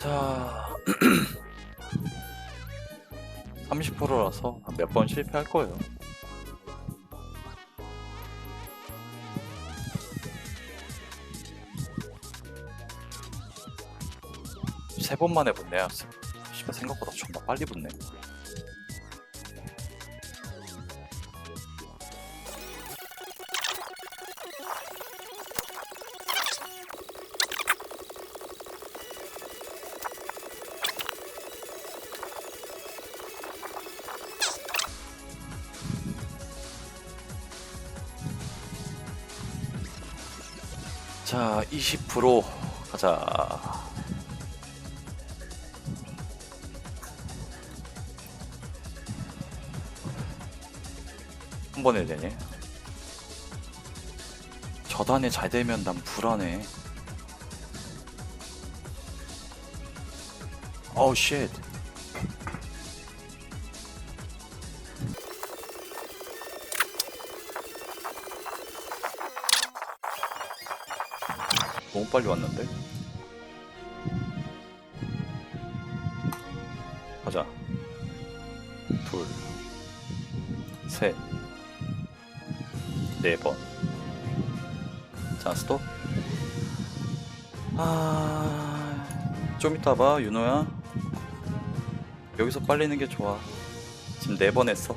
자 30%라서 몇 번 실패할 거예요. 세 번 만에 붙네요. 씨발 생각보다 존나 빨리 붙네. 자, 20% 가자. 한 번에 되네. 저단에 잘 되면 난 불안해. 어우 쉣. 너무 빨리 왔는데? 가자. 둘, 셋, 네 번. 자, 스톱. 아, 좀 이따 봐, 윤호야. 여기서 빨리는 게 좋아. 지금 네 번 했어.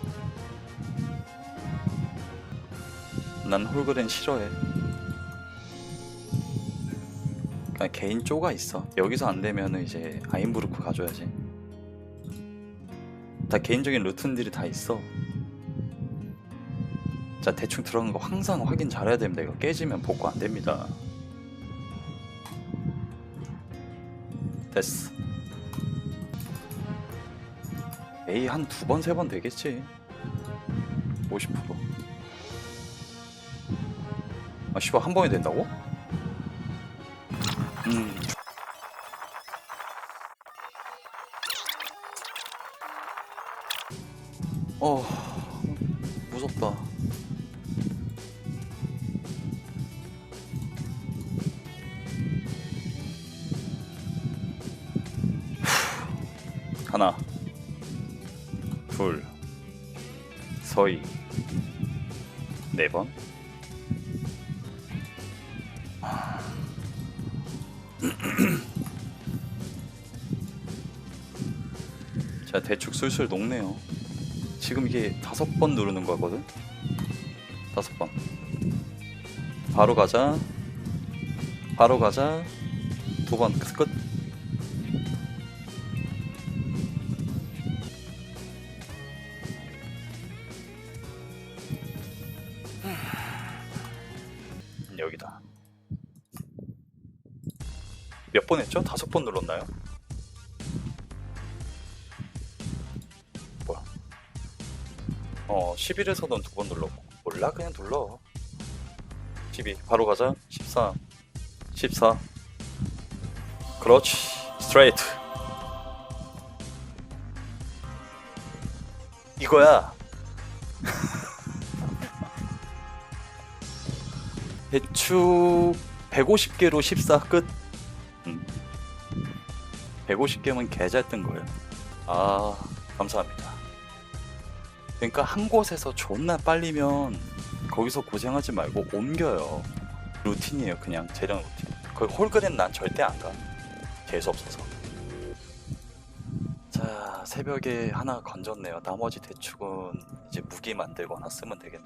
난 홀그랜 싫어해. 그냥 개인 쪼가 있어. 여기서 안 되면은 이제 아인부르크 가줘야지. 다 개인적인 루틴들이 다 있어. 자 대충 들어간 거 항상 확인 잘해야 됩니다. 이거 깨지면 복구 안 됩니다. 됐어. A 한두 번 세 번 되겠지. 50%. 아 씨발 한 번에 된다고? 음. 어 무섭다. 하나, 둘, 서희, 네 번. 자 대충 술술 녹네요. 지금 이게 다섯 번 누르는 거거든. 다섯 번. 바로 가자. 바로 가자. 두 번 끝. 음, 여기다. 몇 번 했죠? 다섯 번 눌렀나요? 뭐야? 어, 11에서는 두번 눌렀고. 몰라, 그냥 눌러. 12, 바로 가자. 14, 14. 그렇지. 스트레이트. 이거야. 대충 150개로 14 끝. 음. 150개면 개잘 뜬 거예요. 아, 감사합니다. 그러니까 한 곳에서 존나 빨리면 거기서 고생하지 말고 옮겨요. 루틴이에요, 그냥 재량 루틴. 그 홀그랜 난 절대 안 가. 재수 없어서. 자, 새벽에 하나 건졌네요. 나머지 대충은 이제 무기 만들거나 쓰면 되겠네.